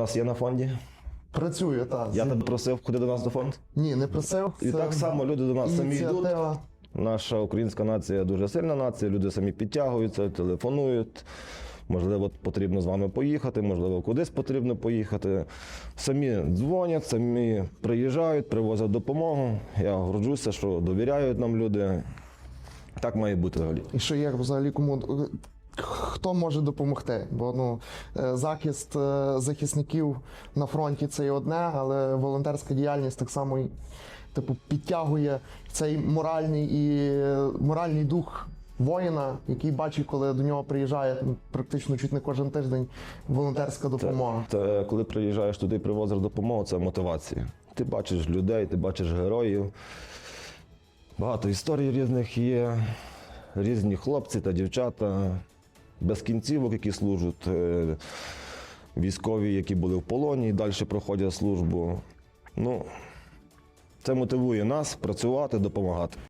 нас є на фонді. Працює, так. Я тебе просив, ходи до нас до фонд. Ні, не просив. І Це так само люди до нас самі йдуть. ініціатива. Наша українська нація дуже сильна нація, люди самі підтягуються, телефонують. Можливо, потрібно з вами поїхати, можливо, кудись потрібно поїхати. Самі дзвонять, самі приїжджають, привозять допомогу. Я горджуся, що довіряють нам люди. Так має бути взагалі. І що є взагалі кому хто може допомогти? Бо ну е, захист е, захисників на фронті це і одне, але волонтерська діяльність так само і, типу підтягує цей моральний і е, моральний дух. Воїна, який бачить, коли до нього приїжджає ну, практично чуть не кожен тиждень волонтерська допомога. Та, коли приїжджаєш туди привозиш допомогу, це мотивація. Ти бачиш людей, ти бачиш героїв. Багато історій різних є, різні хлопці та дівчата, без кінцівок, які служать, е, військові, які були в полоні і далі проходять службу. Ну, це мотивує нас працювати, допомагати.